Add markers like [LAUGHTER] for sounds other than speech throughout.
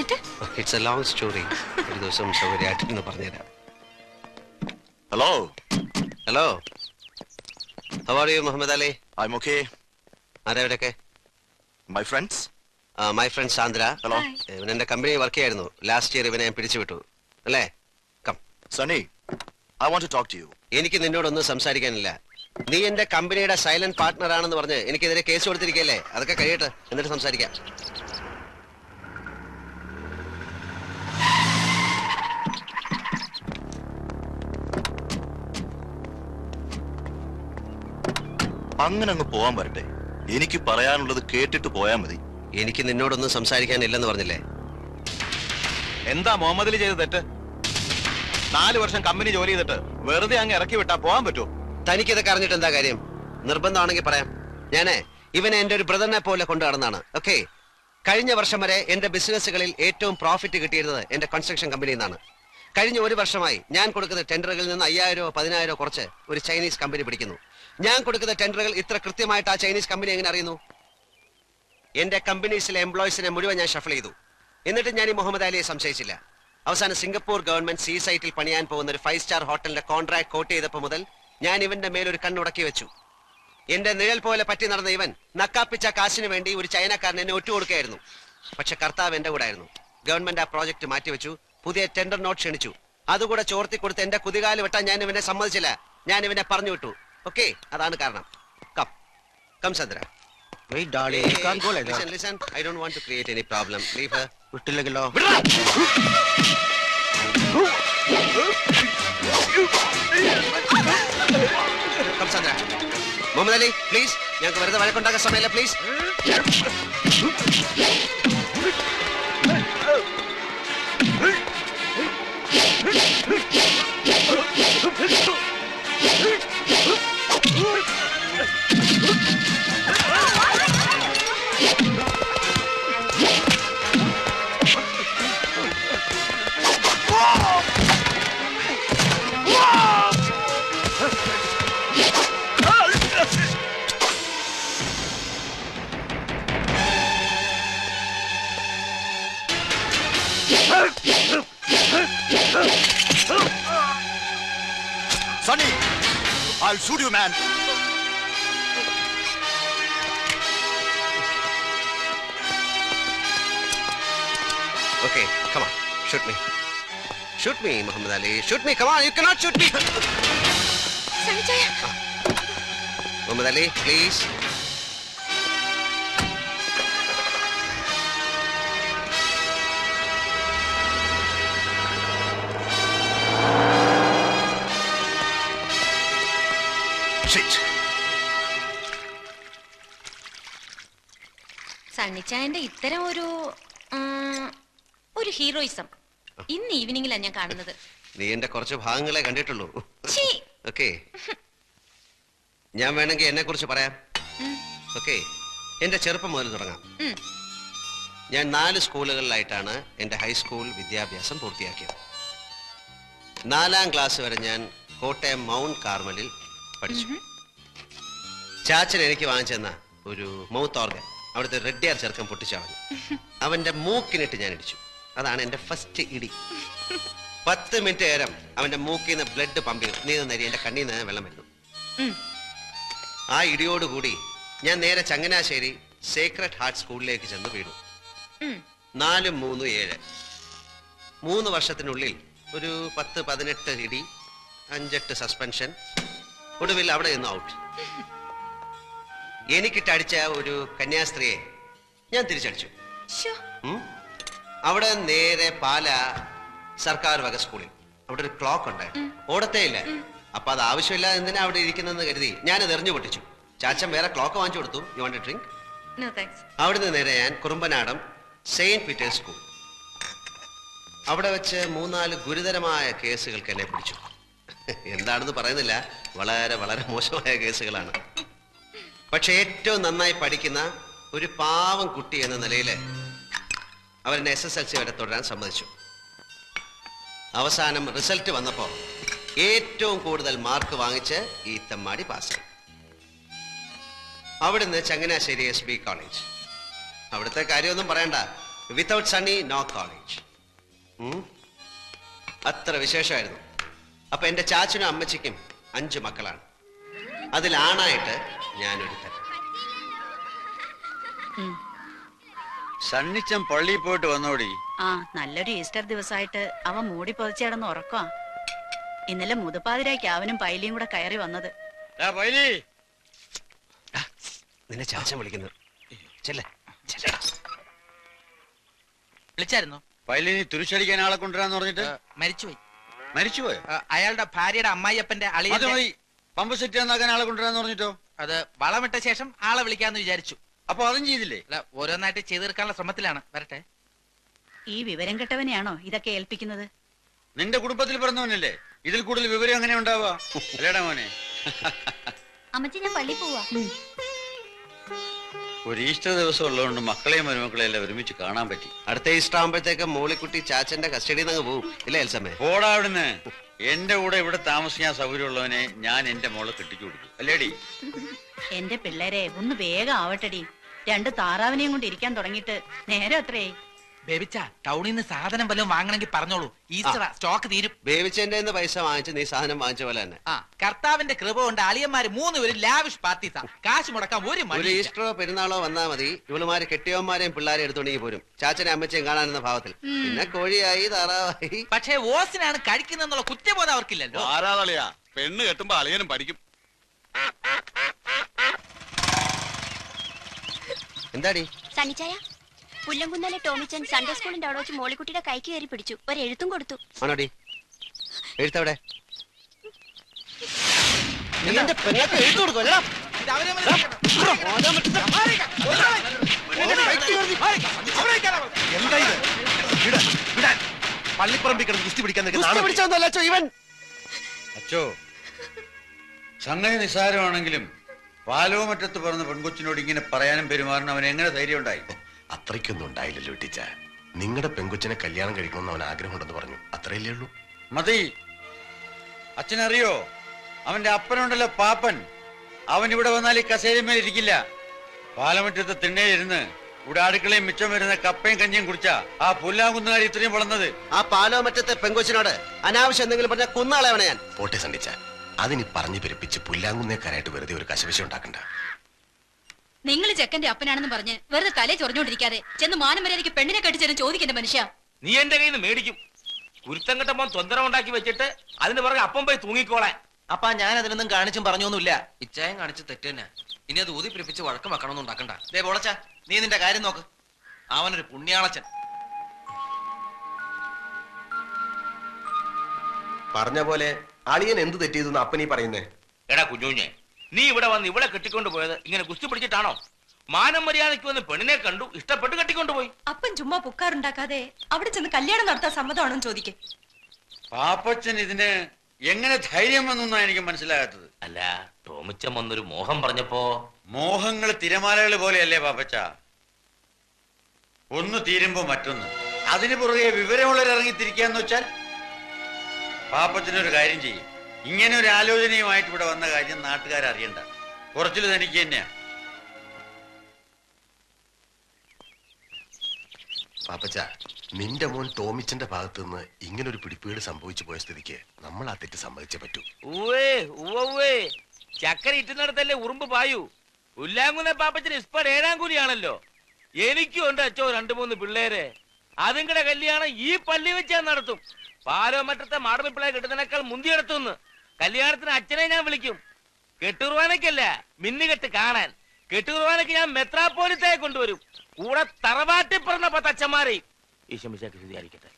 എന്നിട്ട്? It's A long story ഒരു ദിവസം സൗകര്യമായിട്ട് എന്ന് പറഞ്ഞുതരാം hello hello how are you Muhammad Ali I am okay ആരവരൊക്കെ my friends my friend Sandra. Hello ഇവൻ എന്റെ കമ്പനി വർക്ക് ചെയ്യായിരുന്നു. ലാസ്റ്റ് ഇയർ ഇവനെ ഞാൻ പിടിച്ചുവിട്ടു അല്ലേ? Come Sunny I want to talk to you എനിക്ക് നിന്നോടൊന്നും സംസാരിക്കാനില്ല. നീ എന്റെ കമ്പനിയുടെ സൈലന്റ് പാർട്ട്ണർ ആണെന്ന് പറഞ്ഞ് എനിക്കെതിരെ കേസ് കൊടുത്തിരിക്കല്ലേ അതൊക്കെ കഴിയട്ടെ. എന്നിട്ട് സംസാരിക്കാം. അങ്ങനെ അങ്ങ് പോവാൻ വരട്ടെ. എനിക്ക് പറയാനുള്ളത് കേട്ടിട്ട് പോയാൽ മതി. എനിക്ക് നിന്നോടൊന്നും സംസാരിക്കാനില്ലെന്ന് പറഞ്ഞില്ലേ? എന്താ മുഹമ്മദിൽ ചെയ്ത തെറ്റ്? നാല് വർഷം കമ്പനി ജോലി ചെയ്തിട്ട് വെറുതെ അങ്ങ് ഇറക്കി വിട്ടാ പോവാൻ പറ്റുമോ? തനിക്കിതൊക്കെ അറിഞ്ഞിട്ട് എന്താ കാര്യം? നിർബന്ധമാണെങ്കിൽ പറയാം. ഞാനേ ഇവനെ എന്റെ ഒരു ബ്രദറിനെ പോലെ കൊണ്ടു നടന്നാണ്. ഓക്കെ കഴിഞ്ഞ വർഷം വരെ എന്റെ ബിസിനസ്സുകളിൽ ഏറ്റവും പ്രോഫിറ്റ് കിട്ടിയിരുന്നത് എന്റെ കൺസ്ട്രക്ഷൻ കമ്പനിയിൽ നിന്നാണ്. കഴിഞ്ഞ ഒരു വർഷമായി ഞാൻ കൊടുക്കുന്ന ടെൻഡറുകളിൽ നിന്ന് അയ്യായിരോ പതിനായിരോ കുറച്ച് ഒരു ചൈനീസ് കമ്പനി പിടിക്കുന്നു. ഞാൻ കൊടുക്കുന്ന ടെൻഡറുകൾ ഇത്ര കൃത്യമായിട്ട് ആ ചൈനീസ് കമ്പനി എങ്ങനെ അറിയുന്നു? എന്റെ കമ്പനീസിലെ എംപ്ലോയീസിനെ മുഴുവൻ ഞാൻ ഷഫിൾ ചെയ്തു. എന്നിട്ട് ഞാൻ ഈ മുഹമ്മദ് അലിയെ സംശയിച്ചില്ല. അവസാനം സിംഗപ്പൂർ ഗവൺമെന്റ് സീ സൈറ്റിൽ പണിയാൻ പോകുന്ന ഒരു ഫൈവ് സ്റ്റാർ ഹോട്ടലിന്റെ കോൺട്രാക്ട് കോട്ട് ചെയ്തപ്പോൾ മുതൽ ഞാൻ ഇവന്റെ മേലൊരു കണ്ണുടക്കി വെച്ചു. എന്റെ നിഴൽ പോലെ പറ്റി നടന്ന ഇവൻ നക്കാപ്പിച്ച കാശിന് വേണ്ടി ഒരു ചൈനക്കാരൻ എന്നെ ഒറ്റുകൊടുക്കുകയായിരുന്നു പക്ഷെ കർത്താവ് എന്റെ കൂടെ ആയിരുന്നു. ഗവൺമെന്റ് ആ പ്രോജക്ട് മാറ്റിവെച്ചു. പുതിയ ടെൻഡർ നോട്ട് ക്ഷണിച്ചു. അതുകൂടെ ചോർത്തി കൊടുത്ത് എന്റെ കുതികാൽ വെട്ടാൻ ഞാൻ ഇവനെ സമ്മതിച്ചില്ല. ഞാൻ ഇവനെ പറഞ്ഞു വിട്ടു. ഓക്കെ അതാണ് കാരണം. Come come Chandra. Wait, darling, you can't go like that. Listen, listen. I don't want to create any problem. Leave her. വിട്ടില്ലെങ്കിലോ. മുഹമ്മദ് അലി പ്ലീസ് ഞങ്ങൾക്ക് വെറുതെ വഴക്കുണ്ടാക്കാൻ സമയമല്ല please Sunny I'll shoot you, man. Okay, come on. Shoot me. Shoot me, Muhammad Ali. Shoot me. Come on. You cannot shoot me. Sanjay. Ah. Muhammad Ali, please. സണ്ണിച്ചായന്റെ ഇത്തരം ഒരു ഒരു heroism. ഇന്ന് ഈവനിങ്ങിലാണ് ഞാൻ കാണുന്നത്. നീ എന്റെ കുറച്ച് ഭാഗങ്ങളെ കണ്ടിട്ടുള്ളൂ. ഓക്കെ. ഞാൻ വേണമെങ്കിൽ എന്നെ കുറിച്ച് പറയാം. ഓക്കെ. എന്റെ ചെറുപ്പം മുതൽ തുടങ്ങാം. ഞാൻ നാല് സ്കൂളുകളിലായിട്ടാണ് എന്റെ ഹൈസ്കൂൾ വിദ്യാഭ്യാസം പൂർത്തിയാക്കിയത്. നാലാം ക്ലാസ് വരെ ഞാൻ കോട്ടയം മൗണ്ട് കാർമലിൽ പഠിച്ചു. ചാച്ചൻ എനിക്ക് വാങ്ങിച്ചെന്ന ഒരു മൗത്ത് ഓർഗൻ. അവിടുത്തെ റെഡ്ഡിയാർ ചെറുക്കം പൊട്ടിച്ചളഞ്ഞു. അവന്റെ മൂക്കിനിട്ട് ഞാൻ ഇടിച്ചു. അതാണ് എന്റെ ഫസ്റ്റ് ഇടി. പത്ത് മിനിറ്റ് നേരം അവന്റെ മൂക്കിൽ നിന്ന് ബ്ലഡ് പമ്പ് ചെയ്തു നീ നരി എന്റെ കണ്ണിൽ നിന്ന് വെള്ളം വരുന്നു. ആ ഇടിയോടുകൂടി ഞാൻ നേരെ ചങ്ങനാശ്ശേരി സേക്രഡ് ഹാർട്ട് സ്കൂളിലേക്ക് ചെന്ന് വീണു. നാലും മൂന്നും ഏഴ്. മൂന്ന് വർഷത്തിനുള്ളിൽ ഒരു പത്ത് പതിനെട്ട് ഇടി അഞ്ചെട്ട് സസ്പെൻഷൻ ഒടുവിൽ അവിടെ നിന്ന് ഔട്ട് എനിക്കിട്ടടിച്ച ഒരു കന്യാസ്ത്രീയെ ഞാൻ തിരിച്ചടിച്ചു. ഉം. അവിടെ നേരെ പാല സർക്കാർ വക സ്കൂളിൽ. അവിടെ ഒരു ക്ലോക്ക് ഉണ്ടായിരുന്നു. ഓടത്തേ ഇല്ല. അപ്പൊ അത് ആവശ്യമില്ല എന്തിനാ അവിടെ ഇരിക്കുന്നെന്ന് കരുതി ഞാനത് എറിഞ്ഞു പൊട്ടിച്ചു. ചാച്ചൻ വേറെ ക്ലോക്ക് വാങ്ങിച്ചു കൊടുത്തു. You want drink no thanks അവിടുന്ന് നേരെ ഞാൻ കുറുമ്പനാടം സെയിന്റ് പീറ്റേഴ്സ് സ്കൂൾ. അവിടെ വെച്ച് മൂന്നാൽ ഗുരുതരമായ കേസുകൾക്ക് എന്നെ പിടിച്ചു. [LAUGHS] എന്താണെന്ന് പറയുന്നില്ല. വളരെ വളരെ മോശമായ കേസുകളാണ്. പക്ഷെ ഏറ്റവും നന്നായി പഠിക്കുന്ന ഒരു പാവം കുട്ടി എന്ന നിലയിൽ അവരെന്നെ എസ് എസ് എൽ സി വരെ തുടരാൻ സമ്മതിച്ചു. അവസാനം റിസൾട്ട് വന്നപ്പോൾ ഏറ്റവും കൂടുതൽ മാർക്ക് വാങ്ങിച്ച് ഈ തെമ്മാടി പാസ്സായി. അവിടുന്ന് ചങ്ങനാശ്ശേരി എസ് ബി കോളേജ് അവിടുത്തെ കാര്യമൊന്നും പറയണ്ട. വിത്തൗട്ട് സണ്ണി നോ കോളേജ് അത്ര വിശേഷമായിരുന്നു. അപ്പൊ എന്റെ ചാച്ചനും അമ്മച്ചിക്കും അഞ്ച് മക്കളാണ്. അതിലാണായിട്ട് ഞാനൊരുത്തൻ സണ്ണിച്ചൻ പള്ളിയിൽ പോയിട്ട് വന്നോടി. ആ നല്ലൊരു ഈസ്റ്റർ ദിവസമായിട്ട് അവൻ മൂടി പൊതിച്ചടന്ന് ഉറക്കോ ഇന്നലെ മുതുപ്പാതിരായ്ക്ക് അവനും പൈലിയും കൂടെ കയറി വന്നത്. പൈലി. നിന്നെ ചാച്ചൻ വിളിക്കുന്നു വിളിച്ചായിരുന്നു ചെല്ലടാ. വിളിച്ചായിരുന്നോ? പൈലി നീ തുരിശടിക്കാൻ ആളെ കൊണ്ടുവരാന്ന് പറഞ്ഞിട്ട്? മരിച്ചുപോയി. മരിച്ചുപോയോ? അയാളുടെ ഭാര്യയുടെ അമ്മായിയപ്പന്റെ മതി പമ്പ് സെറ്റ് ആളെ കൊണ്ടുവരാന്ന് പറഞ്ഞിട്ടോ? അത് വളമിട്ട ശേഷം ആളെ വിളിക്കാന്ന് വിചാരിച്ചു. അപ്പൊ അതും ചെയ്തില്ലേ? അല്ല ഓരോന്നായിട്ട് ചെയ്തു തീർക്കാനുള്ള ശ്രമത്തിലാണ്. വരട്ടെ. ഈ വിവരം കെട്ടവനെയാണോ ഇതൊക്കെ ഏൽപ്പിക്കുന്നത്? നിന്റെ കുടുംബത്തിൽ പിറന്നവനല്ലേ? ഇതിൽ കൂടുതൽ വിവരം എങ്ങനെ ഉണ്ടാവാ അല്ലേടാ മോനെ? അമ്മച്ചി ഞാൻ പള്ളി പോവാ. ഒരു ഈസ്റ്റർ ദിവസം ഉള്ളതുകൊണ്ട് മക്കളെയും മരുമക്കളെയും എല്ലാം ഒരുമിച്ച് കാണാൻ പറ്റി. അടുത്ത ഈസ്റ്റർ ആകുമ്പോഴത്തേക്ക് മോളിക്കുട്ടി ചാച്ചന്റെ കസ്റ്റഡിയിൽ നിന്ന് പോവും. ഇല്ല എൽസമ്മേ? ഓടാ അവിടുന്ന്. എന്റെ കൂടെ ഇവിടെ താമസിക്കാൻ സൗകര്യമുള്ളവനെ ഞാൻ എന്റെ മോളെ കെട്ടിച്ചു കൊടുക്കും അല്ലേടി? എന്റെ പിള്ളേരെ ഒന്ന് വേഗം ആവട്ടടി. രണ്ട് താറാവിനെയും കൊണ്ട് ഇരിക്കാൻ തുടങ്ങിയിട്ട് നേരെ അത്രയായി ബേബിച്ച ടൗണിൽ നിന്ന് സാധനം വല്ലതും വാങ്ങണമെങ്കിൽ പറഞ്ഞോളൂ. ഈസ്റ്റർ സ്റ്റോക്ക് തീരും. ബേബിച്ചന്റെ പൈസ വാങ്ങിച്ച് നീ സാധനം വാങ്ങിച്ച പോലെ തന്നെ. ആ കർത്താവിന്റെ കൃപ കൊണ്ട് അളിയന്മാര് മൂന്ന് പേരും ലാവിഷ് പാർട്ടീസാ. കാശ് മുടക്കാൻ ഒരു ഒരു മണി ഈസ്റ്ററോ പെരുന്നാളോ വന്നാ മതി. ഇവളുമാര് കെട്ടിയവന്മാരെയും പിള്ളേരെ എടുത്തോണ്ടെങ്കിൽ പോരും. ചാച്ചനെ അമ്മച്ചയും കാണാനെന്ന ഭാവത്തിൽ. പിന്നെ കോഴിയായി താറാവായി. പക്ഷേ ഓസിനാണ് കഴിക്കുന്നെന്നുള്ള കുറ്റബോധം അവർക്കില്ലല്ലോ. ആരാതളിയാ പെണ്ണ് കെട്ടുമ്പോ അളിയനും പഠിക്കും. എന്താടി? സണ്ണിച്ചായ? പുല്ലംകുന്നാലെ ടോമിച്ചൻ സൺഡേ സ്കൂളിന്റെ അവിടെ വെച്ച് മോളിക്കുട്ടിയുടെ കൈക്ക് കയറി പിടിച്ചു. ഒരു എഴുത്തും കൊടുത്തു. ആണോടി? എഴുത്തവിടെ? മറ്റത്ത്. എന്താ ഇത്? വിടാൻ, വിടാൻ. പള്ളിപ്പറമ്പിൽ കിടന്ന് കുസ്തി പിടിക്കാൻ നിൽക്കുന്ന ആളല്ലേ? ഇവൻ. അച്ചോ സംഗതി നിസ്സാരമാണെങ്കിലും പറഞ്ഞ പെൺകൊച്ചിനോട് ഇങ്ങനെ പറയാനും പെരുമാറണം അവൻ എങ്ങനെ ധൈര്യം ഉണ്ടായി അത്രയ്ക്കൊന്നും ഉണ്ടായില്ലല്ലോ ടീച്ച നിങ്ങളുടെ പെങ്കൊച്ചിനെ കല്യാണം കഴിക്കണമെന്ന് അവൻ ആഗ്രഹമുണ്ടെന്ന് പറഞ്ഞു. അത്രയല്ലേ ഉള്ളൂ. മതി. അച്ഛനറിയോ? അവന്റെ അപ്പനുണ്ടല്ലോ പാപ്പൻ. അവൻ ഇവിടെ വന്നാൽ ഈ കസേരമേൽ ഇരിക്കില്ല. പാലമുറ്റത്തെ തിണ്ണയിലിരുന്ന് ഇവിടെ അടുക്കളയും മിച്ചം വരുന്ന കപ്പയും കഞ്ഞിയും കുടിച്ചാ ആ പുല്ലാങ്കുന്നുകാരി ഇത്രയും വളർന്നത്. ആ പാലോമറ്റത്തെ പെങ്കൊച്ചിനോട് അനാവശ്യം എന്തെങ്കിലും പറഞ്ഞ കുന്നാളെ ഞാൻ. പോട്ടെ സണ്ടിച്ച അതിനി പറഞ്ഞു പെരുപ്പിച്ച് പുല്ലാങ്കുന്നേക്കാരായിട്ട് വെറുതെ ഒരു കശവിശ ഉണ്ടാക്കണ്ട. നിങ്ങൾ ചെക്കന്റെ അപ്പനാണെന്ന് പറഞ്ഞ് വെറുതെ തലേ ചൊറിഞ്ഞോണ്ടിരിക്കാതെ ചെന്ന് മാനം മര്യാദയ്ക്ക് പെണ്ണിനെ കെട്ടിച്ചേരും ചോദിക്കുന്ന മനുഷ്യ. നീ എന്റെ കയ്യിൽ നിന്ന് മേടിക്കും. കുരുത്തം കെട്ടപ്പോ തൊന്തരം ഉണ്ടാക്കി വെച്ചിട്ട് അതിന് പുറകെ അപ്പം പോയി തൂങ്ങിക്കോളാൻ അപ്പാ ഞാൻ അതിനൊന്നും കാണിച്ചും പറഞ്ഞൊന്നുമില്ല. ഇച്ചായം കാണിച്ച് തെറ്റ് തന്നെ ഇനി അത് ഊതി പിടിപ്പിച്ച് വഴക്കം വെക്കണമെന്ന് ഉണ്ടാക്കണ്ട. ദേ ബോളച്ച നീ നിന്റെ കാര്യം നോക്ക്. അവനൊരു പുണ്യാളച്ചൻ. പറഞ്ഞ പോലെ അളിയൻ എന്ത് തെറ്റിയതെന്ന് അപ്പനീ പറയുന്നേ? എടാ കുഞ്ഞുഞ്ഞെ നീ ഇവിടെ വന്ന് ഇവിടെ കെട്ടിക്കൊണ്ട് പോയത് ഇങ്ങനെ കുസ്തി പിടിച്ചിട്ടാണോ? മാനം മര്യാദയ്ക്ക് വന്ന് പെണ്ണിനെ കണ്ടു ഇഷ്ടപ്പെട്ട് കെട്ടിക്കൊണ്ട് പോയി. അപ്പൻ ചുമ്മാ പുക്കാറുണ്ടാക്കാതെ അവിടെ ചെന്ന് കല്യാണം നടത്താൻ സമ്മതമാണോ ചോദിക്കേ. പാപ്പച്ചൻ ഇതിന് എങ്ങനെ ധൈര്യം വന്നൊന്നാ എനിക്ക് മനസ്സിലാകാത്തത്. അല്ല ടോമിച്ചൻ വന്നൊരു മോഹം പറഞ്ഞപ്പോ. മോഹങ്ങൾ തിരമാലകൾ പോലെയല്ലേ പാപ്പച്ച? ഒന്ന് തീരുമ്പോ മറ്റൊന്ന്. അതിന് പുറകെ വിവരമുള്ളവർ ഇറങ്ങിത്തിരിക്കാന്ന് വെച്ചാൽ പാപ്പച്ചനൊരു കാര്യം ചെയ്യും. ഇങ്ങനെ ഒരു ആലോചനയുമായിട്ട് ഇവിടെ വന്ന കാര്യം നാട്ടുകാർ അറിയണ്ട. കുറച്ചിൽ തനിക്ക് തന്നെയാ. പാപ്പച്ച നിന്റെ മോൻ ടോമിച്ചന്റെ ഭാഗത്ത് നിന്ന് ഇങ്ങനൊരു പിടിപ്പീട് സംഭവിച്ചു പോയ സ്ഥിതിക്ക് നമ്മൾ ആ തെറ്റ് സമ്മതിച്ചേ പറ്റൂ. ചക്കര ഇറ്റുന്നിടത്തല്ലേ ഉറുമ്പ് പായു. ഉല്ലാങ്കുന്ന പാപ്പച്ചന് ഇസ്പാട് ഏഴാം കൂലിയാണല്ലോ. എനിക്കും ഉണ്ട് അച്ചോ രണ്ടു മൂന്ന് പിള്ളേരെ. അതുങ്ങളുടെ കല്യാണം ഈ പള്ളി വെച്ചാൽ നടത്തും. പാലോ മറ്റത്തെ മാടമ്പിപ്പിള്ളയെ കിട്ടുന്നതിനേക്കാൾ മുന്തിയെടുത്തുനിന്ന് കല്യാണത്തിന് അച്ഛനെ ഞാൻ വിളിക്കും. കെട്ടുകുർവാനയ്ക്കല്ല മിന്നുകെട്ട് കാണാൻ. കെട്ടുകുർവാനയ്ക്ക് ഞാൻ മെത്രാപ്പോലിത്തയെ കൊണ്ടുവരും. കൂടെ തറവാട്ടി പറഞ്ഞ പത്തച്ഛന്മാരെ ഈശമിശാക്ക് സ്ഥിതിയായിരിക്കട്ടെ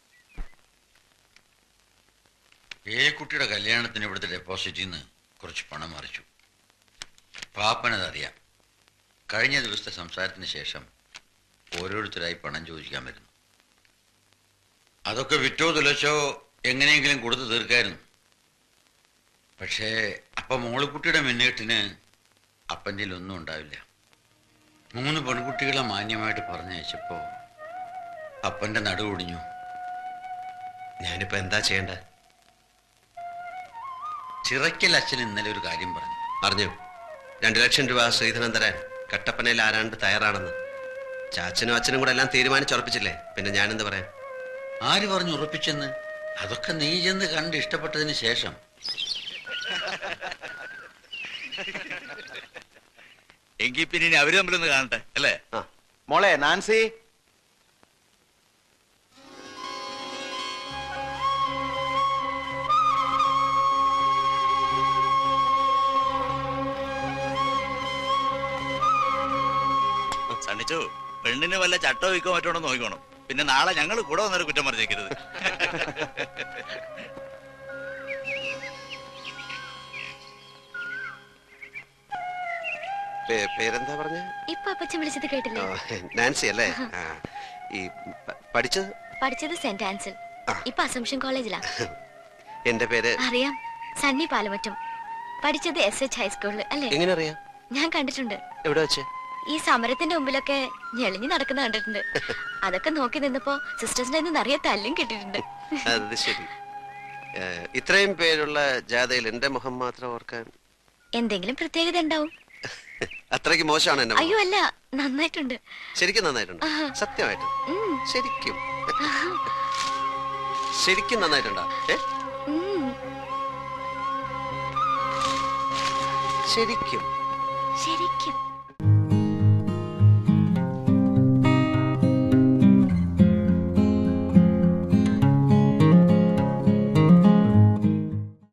ഏക്കുട്ടിയുടെ കല്യാണത്തിന് ഇവിടുത്തെ ഡെപ്പോസിറ്റിൽ നിന്ന് കുറച്ച് പണം മറിച്ചു. പാപ്പനതറിയാം കഴിഞ്ഞ ദിവസത്തെ സംസാരത്തിന് ശേഷം ഓരോരുത്തരായി പണം ചോദിക്കാൻ വരുന്നു. അതൊക്കെ വിറ്റോ തുലച്ചോ എങ്ങനെയെങ്കിലും കൊടുത്തു തീർക്കായിരുന്നു. പക്ഷേ അപ്പം മോളിക്കുട്ടിയുടെ മിന്നേട്ടിന് അപ്പന്റെ ഒന്നും ഉണ്ടാവില്ല. മൂന്ന് പെൺകുട്ടികളെ മാന്യമായിട്ട് പറഞ്ഞയച്ചപ്പോൾ അപ്പന്റെ നടുവൊടിഞ്ഞു ഞാനിപ്പോ എന്താ ചെയ്യണ്ടേ? ചിറയ്ക്കൽ അച്ഛൻ ഇന്നലെ ഒരു കാര്യം പറഞ്ഞു. പറഞ്ഞു? രണ്ടു ലക്ഷം രൂപ ശ്രീധരൻ തരാൻ കട്ടപ്പനയിൽ ആരാണ്ട് തയ്യാറാണെന്ന്. ചാച്ചനും അച്ഛനും കൂടെ എല്ലാം തീരുമാനിച്ചുറപ്പിച്ചില്ലേ പിന്നെ ഞാനെന്ത് പറയാൻ പറയാം? ആര് പറഞ്ഞു ഉറപ്പിച്ചെന്ന്? അതൊക്കെ നീ ചെന്ന് കണ്ട് ഇഷ്ടപ്പെട്ടതിന് ശേഷം. [LAUGHS] എങ്കിൽ പിന്നെ ഇനി അവർ തമ്മിലൊന്ന് കാണട്ടെ അല്ലേ? മോളെ നാൻസി. സണ്ണിച്ചു പെണ്ണിന് വല്ല ചട്ടോ വിൽക്കോ മറ്റോ നോക്കിക്കോണം. പിന്നെ നാളെ ഞങ്ങൾ കൂടെ വന്നൊരു കുറ്റം പറഞ്ഞേക്കരുത്. [LAUGHS] പേരെന്താ പറഞ്ഞ? ഇപ്പൊ അപ്പച്ചൻ വിളിച്ചത് കേട്ടില്ലേ? നാൻസി അല്ലേ? ഈ പഠിച്ചത്? പഠിച്ചത് സെന്റ് ആൻസൽ. ഇപ്പൊ അസംഷൻ കോളേജിലാ. എന്റെ പേര്? അറിയാം. സണ്ണി പാലമറ്റം. പഠിച്ചത് എസ് എച്ച് ഹൈസ്കൂളിൽ അല്ലേ? എങ്ങനെ അറിയാം? ഞാൻ കണ്ടിട്ടുണ്ട്. എവിടെ വെച്ച്? ഈ സമരത്തിന്റെ മുമ്പിലൊക്കെ ഞെളിഞ്ഞു നടക്കുന്ന കണ്ടിട്ടുണ്ട്. [LAUGHS] അതൊക്കെ നോക്കി നിന്നപ്പോ സിസ്റ്റേഴ്സിന്റെ നിന്ന് നിറയെ തല്ലും കിട്ടിയിട്ടുണ്ട്. അത് ശരി. ഇത്രയും പേരുള്ള ജാഥയിൽ എന്റെ മുഖം മാത്രം ഓർക്കാൻ എന്തെങ്കിലും പ്രത്യേകത ഉണ്ടാവും. അത്രയ്ക്ക് മോശമാണ് എന്നെ അയ്യോ അല്ല നന്നായിട്ടുണ്ട്. ശരിക്കും നന്നായിട്ടുണ്ട്. സത്യമായിട്ട്. ശരിക്കും. ശരിക്കും നന്നായിട്ടുണ്ടോ? ഏ? ശരിക്കും. ശരിക്കും.